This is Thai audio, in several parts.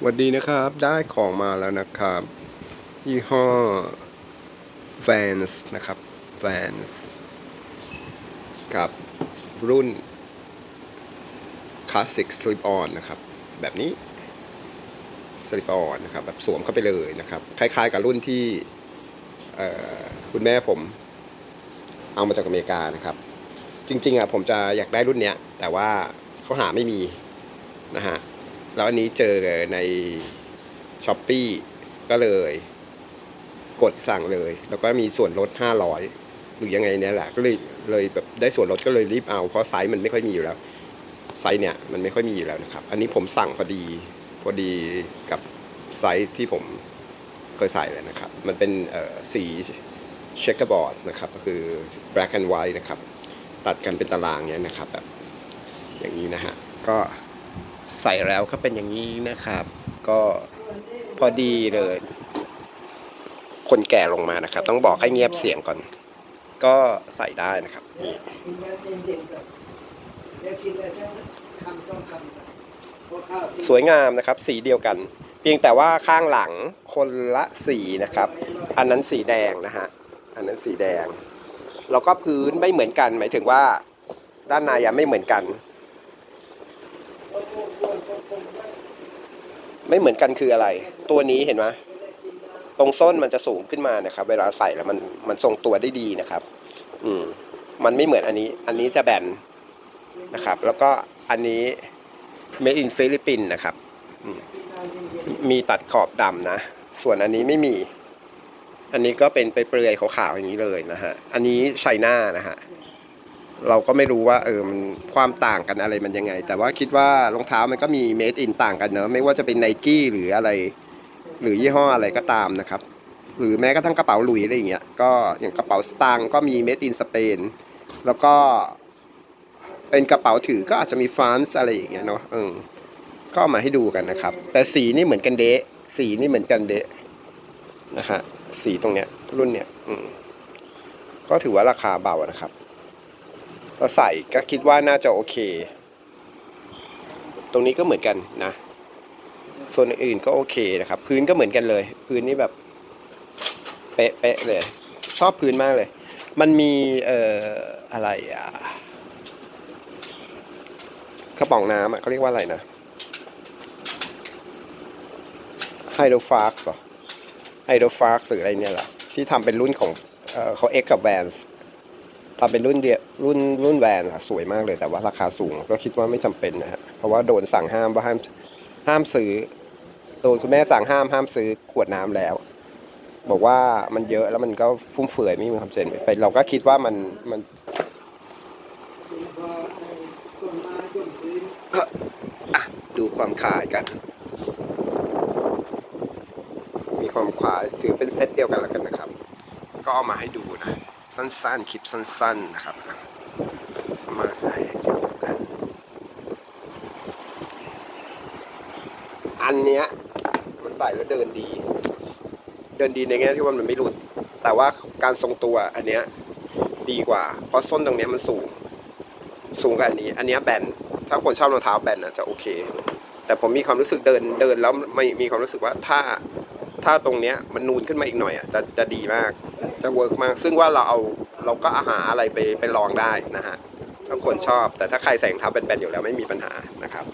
สวัสดีนะครับได้ของมาแล้วนะครับ ยี่ห้อ Vans นะครับ Vans กับรุ่น Classic Slip On นะครับ แบบนี้ Slip On นะครับ แบบสวมเข้าไปเลยนะครับ คล้าย ๆ กับรุ่นที่คุณแม่ผม เอามาจากอเมริกานะครับ จริง ๆอะผมจะอยากได้รุ่นเนี้ย แต่ว่าเขาหาไม่มีนะฮะ แล้วอันนี้เจอในช้อปปีก็เลย กดสั่งเลย แล้วก็มีส่วนลด 500 หรือยังไงเนี่ยแหละ ก็เลยเลยแบบได้ส่วนลดก็เลยรีบเอา เพราะไซส์มันไม่ค่อยมีอยู่แล้ว ไซส์เนี่ยมันไม่ค่อยมีอยู่แล้วนะครับ อันนี้ผมสั่งพอดีพอดีกับไซส์ที่ผมเคยใส่เลยนะครับ มันเป็นสีเช็คเกอร์บอร์ดนะครับก็คือ black and white นะครับ ตัดกันเป็นตารางเนี้ยนะครับแบบอย่างนี้นะฮะก็ ใส่แล้วก็เป็นอย่างนี้นะครับ ก็พอดีเลย คนแก่ลงมานะครับ ต้องบอกให้เงียบเสียงก่อน ก็ใส่ได้นะครับนี่สวยงามนะครับ สีเดียวกัน เพียงแต่ว่าข้างหลังคนละสีนะครับ อันนั้นสีแดงนะฮะอันนั้นสีแดง แล้วก็พื้นไม่เหมือนกัน หมายถึงว่า ด้านในยังไม่เหมือนกัน ไม่เหมือนกันคืออะไร ตัวนี้เห็นไหมตรงส้นมันจะสูงขึ้นมานะครับ เวลาใส่แล้วมันมันทรงตัวได้ดีนะครับ อืม มันไม่เหมือนอันนี้ อันนี้จะแบนนะครับ แล้วก็อันนี้ made in Philippines นะครับ มีตัดขอบดำนะ ส่วนอันนี้ไม่มี อันนี้ก็เป็นไปเปลือยขาวๆอย่างนี้เลยนะฮะ อันนี้ไชน่านะฮะ เราก็ไม่รู้ว่าเออมันความต่างกันอะไรมันยังไง แต่ว่าคิดว่ารองเท้ามันก็มี made in ต่างกันเนอะไม่ว่าจะเป็นไนกี้หรืออะไร หรือยี่ห้ออะไรก็ตามนะครับ หรือแม้กระทั่งกระเป๋าหลุยอะไรอย่างเงี้ยก็อย่างกระเป๋าสตางค์ก็มี made in สเปนแล้วก็เป็นกระเป๋าถือก็อาจจะมีฟรานซ์อะไรอย่างเงี้ยเนาะเออก็เอมาให้ดูกันนะครับ แต่สีนี่เหมือนกันเดะสีนี่เหมือนกันเดะนะฮะสีตรงเนี้ยรุ่นเนี้ยอืมก็ถือว่าราคาเบานะครับ ก็ใส่ก็คิดว่าน่าจะโอเค ตรงนี้ก็เหมือนกันนะส่วนอื่นก็โอเคนะครับ พื้นก็เหมือนกันเลย พื้นนี่แบบเป๊ะๆเลย ชอบพื้นมากเลย มันมีเอ่ออะไรอะกระป๋องน้ำอะเขาเรียกว่าอะไรนะไฮโดรฟาร์กเหรอไฮโดรฟาร์กหรืออะไรเนี่ยแหละที่ทำเป็นรุ่นของเออเขาเอ็กกับแวนส์ ทำเป็นรุ่นเดียรุ่นรุ่นแวนอะสวยมากเลยแต่ว่าราคาสูงก็คิดว่าไม่จำเป็นนะฮะเพราะว่าโดนสั่งห้ามว่าห้ามห้ามซื้อโดนคุณแม่สั่งห้ามห้ามซื้อขวดน้ำแล้ว บอกว่ามันเยอะแล้วมันก็ฟุ่มเฟือยไม่มีความเจนไปเราก็คิดว่ามันมันกินพอไอ้ต้นไม้ต้นพื้นอะดูความขายกัน มีความขายถือเป็นเซตเดียวกันแล้วกันนะครับ ก็เอามาให้ดูนะ สั้นๆ คลิปสั้นๆ นะครับ มาใส่ให้ดูกัน อันเนี้ยมันใส่แล้วเดินดี เดินดีในแง่ที่ว่ามันไม่หลุด แต่ว่าการทรงตัวอันเนี้ยดีกว่า เพราะส้นตรงเนี้ยมันสูง สูงกว่าอันนี้ อันเนี้ยแบน ถ้าคนชอบรองเท้าแบนอะจะโอเค แต่ผมมีความรู้สึกเดินเดินแล้วไม่มีความรู้สึกว่าถ้า ถ้าตรงเนี้ยมันนูนขึ้นมาอีกหน่อยอะจะจะดีมากจะเวิร์กมาก ซึ่งว่าเราเอาเราก็อาหารอะไรไปไปลองได้นะฮะถ้าคนชอบ แต่ถ้าใครใส่รองเท้าแบนๆอยู่แล้วไม่มีปัญหานะครับ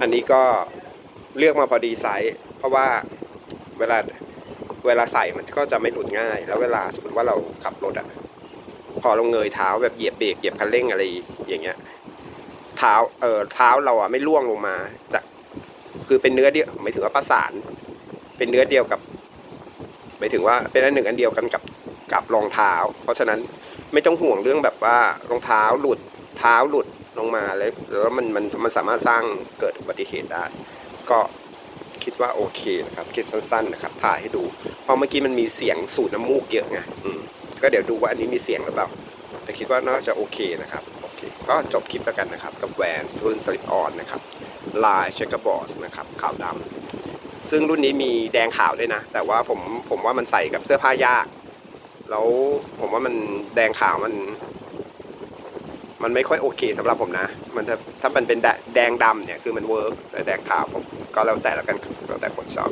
อันนี้ก็เลือกมาพอดีไซส์เพราะว่าเวลาเวลาใส่มันก็จะไม่หลุดง่าย แล้วเวลาสมมติว่าเราขับรถอะพอเราเงยเท้าแบบเหยียบเบรกเหยียบคันเร่งอะไรอย่างเงี้ยเท้าเออเท้าเราอะไม่ล่วงลงมาจากคือเป็นเนื้อเดียวหมายถึงว่าประสาน เป็นเนื้อเดียวกับหมายถึงว่าเป็นอันหนึ่งอันเดียวกันกับกับรองเท้า เพราะฉะนั้นไม่ต้องห่วงเรื่องแบบว่ารองเท้าหลุดเท้าหลุดลงมาแล้วแล้วมันมันมันสามารถสร้างเกิดอุบัติเหตุได้ ก็คิดว่าโอเคนะครับคลิปสั้นๆนะครับถ่ายให้ดูเพราะเมื่อกี้มันมีเสียงสูดน้ำมูกเยอะไงก็เดี๋ยวดูว่าอันนี้มีเสียงหรือเปล่าแต่คิดว่าน่าจะโอเคนะครับโอเคก็จบคลิปแล้วกันนะครับ กับแวนรุ่นสลิปออนนะครับลายเชคเกอร์บอร์สนะครับขาวดำ ซึ่งรุ่นนี้มีแดงขาวด้วยนะ แต่ว่าผมผมว่ามันใส่กับเสื้อผ้ายาก แล้วผมว่ามันแดงขาวมัน มันไม่ค่อยโอเคสำหรับผมนะ มันถ้าถ้ามันเป็นแดแดงดำเนี่ยคือมันเวิร์กแต่แดงขาวผมก็แล้วแต่แล้วกันแล้วแต่คนชอบ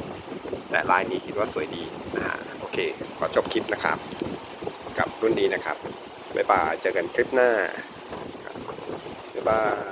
แต่ลายนี้คิดว่าสวยดีนะฮะโอเค ขอจบคลิปนะครับ กับรุ่นนี้นะครับบ๊ายบายเจอกันคลิปหน้าครับบ๊ายบาย